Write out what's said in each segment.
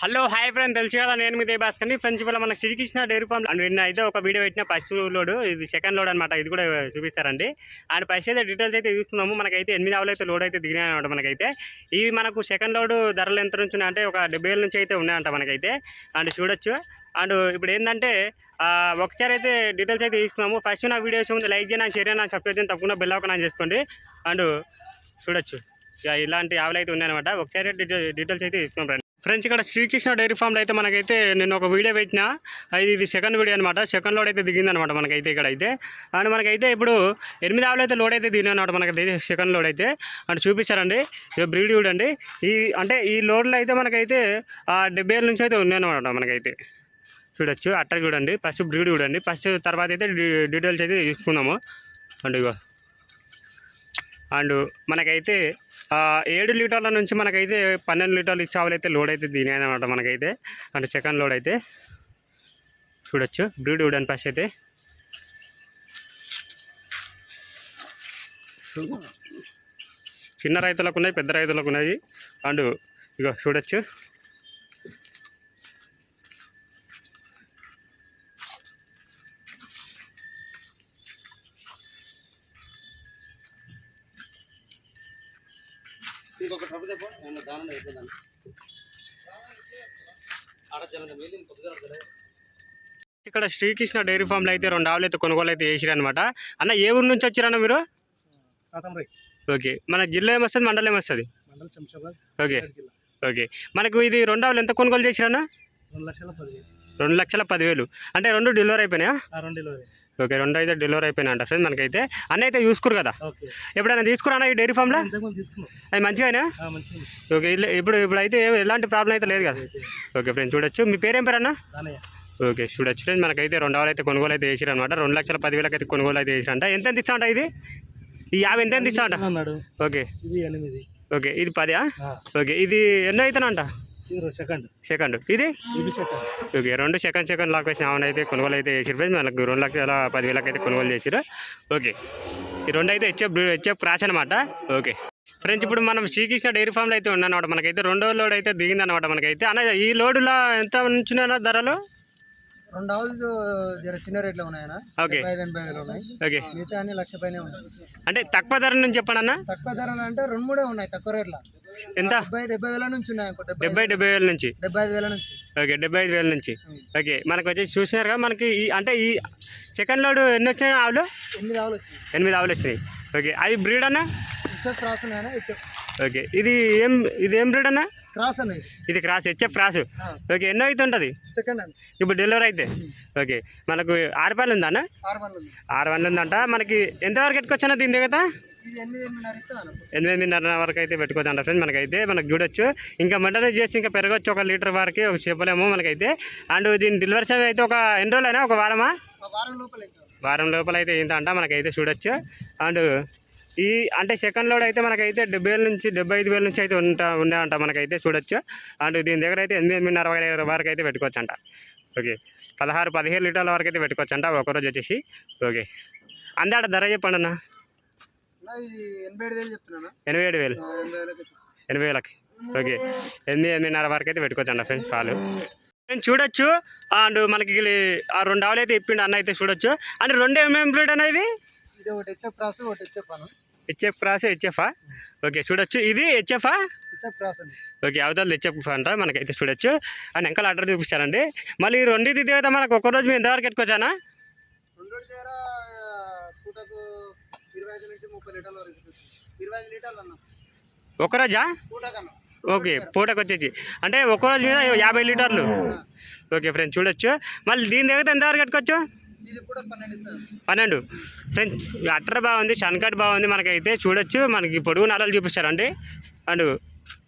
Hello hi friend తెలుసు కదా? నేను మీ దేబాస్కర్ని. ఫ్రెండ్స్ ఇవాళ మన శ్రీకృష్ణ డైరీ ఫామ్ అండ్ నిన్న అయితే ఒక వీడియో పెట్టిన ఫస్ట్ లోడ్. ఇది సెకండ్ లోడ్ అనమాట ఇది కూడా చూపిస్తారండి. అండ్ ఫస్ట్ అయితే డీటెయిల్స్ అయితే చూస్తున్నాము. మనకైతే ఎనిమిది ఆవులు అయితే లోడ్ అయితే దిగినాయి అనమాట మనకైతే. ఇవి మనకు సెకండ్ లోడ్ ధరలు ఎంత నుంచి ఉన్నాయంటే ఒక డెబ్బై వేల నుంచి అయితే ఉన్నాయంట మనకైతే. అండ్ చూడొచ్చు. అండ్ ఇప్పుడు ఏంటంటే ఒకసారి అయితే డీటెయిల్స్ అయితే తీసుకున్నాము ఫస్ట్ నా వీడియోస్ ముందు లైక్ చేయనా షేర్ అయినా సబ్స్క్రైబ్ చేయని తప్పకుండా బెల్ ఆన్ చేసుకోండి. అండ్ చూడొచ్చు. ఇక ఇలాంటి ఆవులు అయితే ఉన్నాయన్నమాట. ఒకసారి డీటెయిల్స్ అయితే తీసుకున్నాం ఫ్రెండ్స్ ఇక్కడ శ్రీకృష్ణ డైరీ ఫామ్లో అయితే మనకైతే నేను ఒక వీడియో పెట్టిన. అది ఇది సెకండ్ వీడియో అనమాట సెకండ్ లోడ్ అయితే దిగిందనమాట మనకైతే ఇక్కడ అయితే అండ్ మనకైతే ఇప్పుడు ఎనిమిది ఆవులు అయితే లోడ్ అయితే దిగినాయి అనమాట మనకైతే సెకండ్ లోడ్ అయితే. అండ్ చూపించారండి ఇక బ్రీడ్ చూడండి. ఈ అంటే ఈ లోడ్లో అయితే మనకైతే ఆ డెబ్బై ఏళ్ళ నుంచి అయితే ఉన్నాయన్నమాట మనకైతే. చూడొచ్చు. అట్ట చూడండి. ఫస్ట్ బ్రీడ్ చూడండి. ఫస్ట్ తర్వాత అయితే డీ- డీటెయిల్స్ అయితే తీసుకుందాము. And ego. అండ్ మనకైతే ఏడు లీటర్ల నుంచి మనకైతే పన్నెండు లీటర్లు చావులు అయితే లోడ్ అయితే దిగినాయి అనమాట మనకైతే. అంటే సెకండ్ లోడ్ అయితే. చూడొచ్చు. బ్రీడ్ చూడండి ఫస్ట్ అయితే. చిన్న రైతులకు ఉన్నాయి పెద్ద రైతులకు ఉన్నాయి. అండ్ ఇక చూడొచ్చు. ఇంకొక చెప్పు నేను దానం అయిపోయిందని ఆడ జనం వెళ్ళి కొద్దిగా కదా. ఇక్కడ శ్రీకృష్ణ డైరీ ఫామ్లో అయితే రెండు ఆవులు అయితే కొనుగోలు అయితే చేసిరు అనమాట అన్న ఏ ఊరు నుంచి వచ్చారన్న మీరు? ఓకే. మన జిల్లా ఏమొస్తుంది మండలం ఏమొస్తుంది మండల శంషాబాద్ ఓకే. జిల్లా. ఓకే. మనకు ఇది రెండు ఆవులు ఎంత కొనుగోలు చేసిరన్న? రెండు లక్షల పదివేలు. అంటే రెండు డెలివరీ అయిపోయినాయా? ఆ రెండు ఇరవై ఓకే రెండు అయితే డెలివరీ అయిపోయినాయి అంట ఫ్రెండ్ మనకైతే. అన్న అయితే చూసుకురు కదా. ఓకే. ఎప్పుడైనా తీసుకురా ఈ డైరీ ఫామ్లో? అవి మంచిగానే. ఓకే ఇల్ల- ఇప్పుడు ఇప్పుడు అయితే ఏ- ఎలాంటి ప్రాబ్లం అయితే లేదు కదా. ఓకే ఫ్రెండ్ చూడొచ్చు. మీ పేరేం పేరు అన్న? దానయ్య. ఓకే చూడొచ్చు ఫ్రెండ్. మనకైతే రెండు ఆవులు అయితే కొనుగోలు అయితే చేసిరు అనమాట రెండు లక్షల పదివేలకు అయితే కొనుగోలు అయితే చేసిరంట. ఎంత ఎంత ఇస్తా ఇది? ఈ యాభై ఎంత ఎంత అంట ఓకే. ఓకే ఇది పదా ఓకే ఇది ఎన్నో అవుతానంట సెకండ్ సెకండ్ ఇది? ఇది సెకండ్ ఓకే రెండు సెకండ్ సెకండ్ లాక్ వేసిన ఆవును అయితే కొనుగోలు అయితే చేసిరు ఫ్రెండ్స్ మనకు రెండు లక్షల పదివేలకు అయితే కొనుగోలు చేసిరు ఓకే ఈ రెండు అయితే హెచ్ఎఫ్ హెచ్ఎఫ్ క్రాష్ అనమాట ఓకే ఫ్రెండ్స్ ఇప్పుడు మనం శ్రీకృష్ణ డైరీ ఫామ్లో అయితే ఉన్నానమాట మనకైతే రెండో లోడ్ అయితే దిగిందనమాట మనకైతే. అన్న ఈ లోడులో ఎంత ఉంచున్నారా ధరలు? రెండు ఆవులు జర చిన్న రేట్లో ఉన్నాయనా ఓకే. ఐదు ఎనభై వేలు ఉన్నాయి. ఓకే. మిగతా అన్ని లక్ష పైనే ఉన్నాయి. అంటే తక్కువ ధర నుంచి చెప్పండి అన్న. తక్కువ ధరలు అంటే రెండు మూడే ఉన్నాయి తక్కువ రేట్ల. ఎంత? డెబ్బై డెబ్బై వేల నుంచి ఉన్నాయి అనుకో డెబ్బై డెబ్బై డెబ్బై వేల నుంచి? డెబ్బై ఐదు వేల నుంచి. ఓకే డెబ్బై ఐదు వేల నుంచి. ఓకే మనకు వచ్చేసి చూసినారు కదా మనకి ఈ అంటే ఈ సెకండ్ లోడ్ ఎన్ని వచ్చినాయి ఆవులు? ఎనిమిది ఆవులు వచ్చినాయి. ఎనిమిది ఆవులు వచ్చినాయి. ఓకే అది బ్రీడ్ అన్న? ఓకే ఇది ఏం ఇది ఏం బ్రీడ్ అన్న? క్రాస్ అనేది. ఇది క్రాస్ హెచ్ఎఫ్ క్రాస్. ఓకే ఎన్నో అయితే ఉంటుంది? సెకండ్ ఇప్పుడు డెలివరీ అయితే. ఓకే మనకు ఆరు రూపాయలు ఉందా అన్న? ఆరు వందలు ఉందంట. మనకి ఎంతవరకు ఎట్టుకొచ్చా దీని దగ్గర? ఎనిమిదిన్నర వరకు అయితే పెట్టుకోవచ్చు అంట ఫ్రెండ్స్ మనకైతే మనకు చూడొచ్చు. ఇంకా మటన్ చేసి ఇంకా పెరగచ్చు ఒక లీటర్ వరకు ఒక చెప్పలేము మనకైతే. అండ్ దీని డెలివరీ సమయం అయితే ఒక ఎన్ని రోజులైనా? ఒక వారమా? వారం లోపల ఇంకా వారం లోపల అయితే అంట మనకైతే చూడొచ్చు. అండ్ ఈ అంటే సెకండ్ లోడ్ అయితే మనకైతే డెబ్బై వేల నుంచి డెబ్బై ఐదు వేల నుంచి అయితే ఉంటా ఉన్నాయంట మనకైతే చూడొచ్చు. అండ్ దీని దగ్గర అయితే ఎనిమిది ఎనిమిదిన్నర వర- వరకు అయితే పెట్టుకోవచ్చు అంట ఓకే. పదహారు పదిహేను లీటర్ల వరకు అయితే పెట్టుకోవచ్చు అంట ఒకరోజు వచ్చేసి. ఓకే. అందాడ ధర చెప్పండి అన్న ఎనభై ఏడు వేలు. ఎనభై వేలకి ఓకే. ఎనిమిది ఎనిమిదిన్నర వరకు అయితే పెట్టుకోవచ్చు అంట ఫ్రెండ్స్ పాలు. నేను చూడొచ్చు. అండ్ మనకి ఇది ఆ రెండు ఆవులు అయితే ఇప్పిండు అన్న అయితే చూడొచ్చు. అండ్ రెండు ఏమేమి బ్రీడ్ అన్న ఇది? ఒకటి హెచ్ఎఫ్ ఒకటి హెచ్ఎఫ్ ఓకే చూడొచ్చు. ఇది హెచ్ఎఫా ఓకే అవతల హెచ్ఎఫ్ అంట. మనకైతే చూడొచ్చు. అండ్ వెనకాల ఆర్డర్ చూపించారండి. మళ్ళీ ఈ రెండింటి అయితే మనకు ఒక రోజు మేము ఎంతవరకు పూటకు ఇరవై ఐదు నుంచి ముప్పై లీటర్ల వరకు ఇస్తుంది. ఇరవై ఐదు లీటర్లు అన్న. ఒక రోజా? పూటకన్నా. ఓకే పూటకు వచ్చేసి. అంటే ఒక రోజు మీద యాభై లీటర్లు. ఓకే ఫ్రెండ్స్ చూడొచ్చు. మళ్ళీ దీని దగ్గర ఎంతవరకు కూడా పన్నెండు ఫ్రెండ్స్ అట్టర్ బాగుంది షన్కట్ బాగుంది మనకైతే చూడొచ్చు. మనకి పొడుగు నరాలు చూపిస్తారండి అండ్.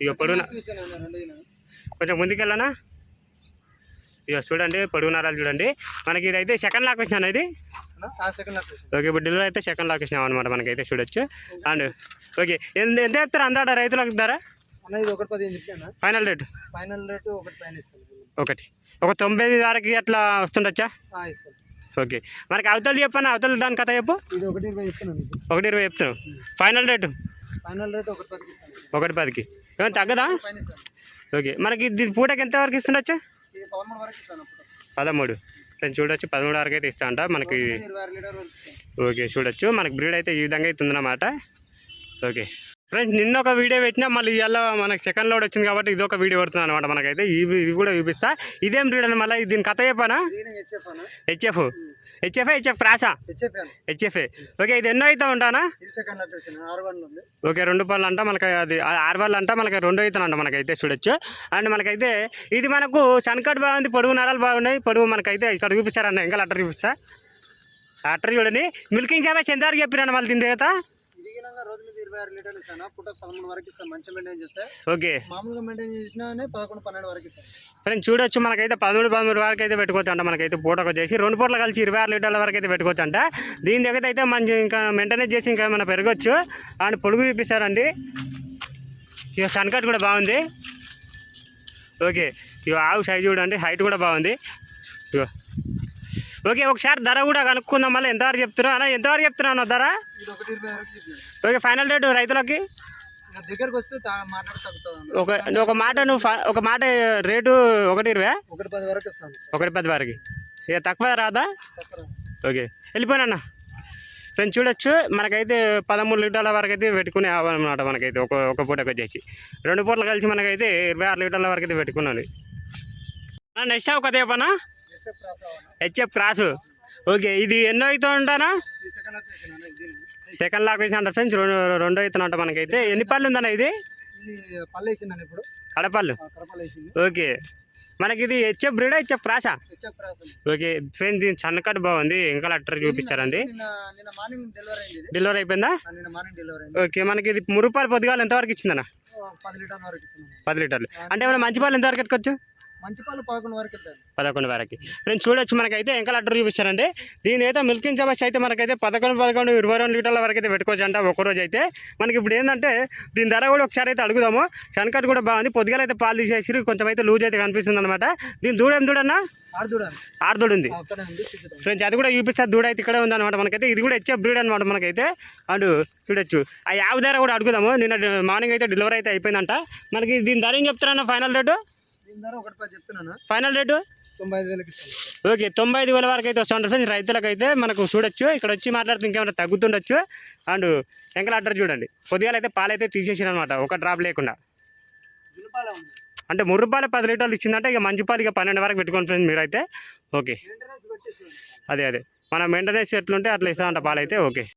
ఇక పొడుగు న- చూసాను అన్న రెండు అయినా. కొంచెం ముందుకెళ్ళనా? ఇక చూడండి పొడుగు నరాలు చూడండి. మనకి ఇదైతే సెకండ్ లాక్ వచ్చినా ఇది. ఓకే ఇప్పుడు డెలివరీ అయితే సెకండ్ లాక్ వచ్చినాం అనమాట మనకైతే చూడొచ్చు. అండ్ ఓకే ఎంత ఎంత చెప్తారు అందాడ రైతులకు ధర? ఫైనల్ రేట్ ఫైనల్ రేటు ఒకటి ఒక తొంభై వరకు అట్లా వస్తుండొచ్చా? ఓకే మనకి అవతలు చెప్పాను? అవతల దాని కథ చెప్పు. ఒకటి ఇరవై చెప్తాను ఒకటి ఇరవై ఫైనల్ రేటు ఫైనల్ రేటు ఒకటి పదికి ఒకటి పదికి. ఏమైనా తగ్గదా? ఓకే మనకి పూటకి ఎంత వరకు ఇస్తుండొచ్చు? పదమూడు. ఫ్రెండ్స్ చూడొచ్చు. పదమూడు వరకు అయితే ఇస్తా అంట మనకి ఓకే చూడొచ్చు. మనకి బ్రీడ్ అయితే ఈ విధంగా అయితే ఉందన్నమాట ఓకే. ఫ్రెండ్స్ నిన్న ఒక వీడియో పెట్టినా మళ్ళీ ఇవాళ మనకి సెకండ్ లోడ్ వచ్చింది కాబట్టి ఇది ఒక వీడియో పడుతుంది అనమాట మనకైతే. ఈ ఇది కూడా చూపిస్తా. ఇదేం బ్రీడ్ అని మళ్ళీ దీని కథ చెప్పానా? హెచ్ఎఫ్ అన్న హెచ్ఎఫ్ క్రాసా హెచ్ఎఫ్ అన్న హెచ్ఎఫ్ ఓకే ఇది ఎన్నో అవుతా ఉంటానా? ఓకే రెండు పళ్ళు అంట మనకి అది ఆరు పళ్ళు అంట మనకి రెండు అవుతానంట మనకైతే చూడొచ్చు. అండ్ మనకైతే ఇది మనకు సన్కట్ బాగుంది పొడుగు నరాలు బాగున్నాయి పొడుగు మనకైతే ఇక్కడ చూపిస్తారన్న ఇంకా అట్టర్ చూపిస్తా. అట్టర్ చూడండి. మిల్కింగ్ ఎంత వరకు చెప్పిరన్న మళ్ళీ దీని తర్వాత ఇది గినంగా రోజు మీద ఇరవై ఆరు లీటర్లు ఇస్తాను. పుట్ట పదమూడు వరకు ఇస్తాను. మంచిగా మెయింటైన్ చేస్తే. ఓకే. మామూలుగా మెయింటైన్ చేసినా పదకొండు పన్నెండు వరకు ఇస్తాను. ఫ్రెండ్స్ చూడొచ్చు మనకైతే పదమూడు పదమూడు వరకు అయితే పెట్టుకోవచ్చు అంట మనకైతే పూటకు వచ్చేసి రెండు పూటలు కలిసి ఇరవై ఆరు లీటర్ల వరకు అయితే పెట్టుకోవచ్చు అంట దీని దగ్గర అయితే మంచి ఇంకా మెయింటెనెన్స్ చేసి ఇంకా మనం పెరగచ్చు. అండ్ పొడుగు చూపిస్తారండి. ఇక సన్కట్ కూడా బాగుంది. ఓకే. ఇక ఆవు సైజ్ చూడండి. హైట్ కూడా బాగుంది. ఇగో. ఓకే ఒకసారి ధర కూడా కనుక్కుందాం మళ్ళీ ఎంతవరకు చెప్తున్నా అన్న ఎంతవరకు చెప్తున్నా అన్న ధర? ఓకే ఫైనల్ రేటు రైతులకి? దగ్గరకు వస్తే ఒక ఒక మాట నువ్వు ఒక మాట రేటు ఒకటి ఇరవై? ఒకటి పది వరకు ఒకటి పది వరకు. ఇక తక్కువ రాదా? ఓకే వెళ్ళిపోయినా ఫ్రెండ్స్ చూడొచ్చు. మనకైతే పదమూడు లీటర్ల వరకు అయితే పెట్టుకునే అనమాట మనకైతే. ఒక ఒక పూటకి వచ్చేసి రెండు పూటలు కలిసి మనకైతే ఇరవై ఆరు లీటర్ల వరకు అయితే పెట్టుకున్నది నెక్స్ట్ ఒక దేపనా హెచ్ఎఫ్ రాసా హెచ్ఎఫ్ క్రాసు ఓకే ఇది ఎన్నో అవుతూ ఉంటానా? సెకండ్ లాక్ వేసి అంటారు ఫ్రెండ్స్ రెండు రెండో అవుతున్నట్ట మనకైతే. ఎన్ని పళ్ళు ఉందన్న ఇది? పళ్ళు ఇప్పుడు. కడపళ్ళు. ఓకే. మనకి ఇది హెచ్ఎఫ్ బ్రీడ్ హెచ్ఎఫ్ క్రాసా హెచ్ఎఫ్ రాసా ఓకే ఫ్రెండ్స్ దీని సన్నకట్ బాగుంది. ఇంకా లెటర్ చూపించారండి డెలివరీ అయిపోయిందా? ఓకే మనకి ఇది మురుపాలు పొద్దుగాలు ఎంతవరకు ఇచ్చిందన్న? పది లీటర్లు అంటే ఏమైనా మంచి పాలు ఎంతవరకు ఎత్తుకోవచ్చు? పదకొండు వరకు పదకొండు వరకు. ఫ్రెండ్స్ చూడొచ్చు మనకైతే ఇంకా లెటర్ చూపించారండి దీని అయితే మిల్కింగ్ కెపాసిటీ అయితే మనకైతే పదకొండు పదకొండు ఇరవై రెండు లీటర్ల వరకు అయితే పెట్టుకోవచ్చు అంట ఒక రోజు అయితే. మనకి ఇప్పుడు ఏంటంటే దీని ధర కూడా ఒకసారి అయితే అడుగుదాము. శనకట్ కూడా బాగుంది పొద్దుగాల అయితే పాలు తీసేసి కొంచెం అయితే లూజ్ అయితే కనిపిస్తుంది అనమాట దీని దూడ దూడన్నా? ఆరుదూడ ఉంది. ఫ్రెండ్స్ అది కూడా చూపిస్తారు దూడ అయితే ఇక్కడే ఉందన్నమాట మనకైతే. ఇది కూడా హెచ్ఎఫ్ బ్రీడ్ అనమాట మనకైతే. అండ్ చూడొచ్చు. ఆ యాభై ధర కూడా అడుగుదాము. నిన్న మార్నింగ్ అయితే డెలివరీ అయితే అయిపోయిందంట. మనకి దీని ధర ఏం చెప్తారన్న final rate? Final rate okay తొంభై ఐదు వేల వరకు అయితే వస్తుంది ఫ్రెండ్స్ రైతులకైతే మనకు చూడొచ్చు ఇక్కడ వచ్చి మాట్లాడితే ఇంకేమైనా తగ్గుతుండొచ్చు. అండ్ ఎంకల అడ్డర్ చూడండి. కొద్దిగా అయితే పాలైతే తీసేసిన అనమాట ఒక డ్రాప్ లేకుండా. అంటే మూడు రూపాయలు పది లీటర్లు ఇచ్చిందంటే ఇక మంచి పాలు ఇక పన్నెండు వరకు పెట్టుకోండి ఫ్రెండ్స్ మీరైతే. ఓకే. అదే అదే. మన మెయింటెనెన్స్ ఎట్లుంటే అట్లా ఇస్తామంట పాలు అయితే ఓకే.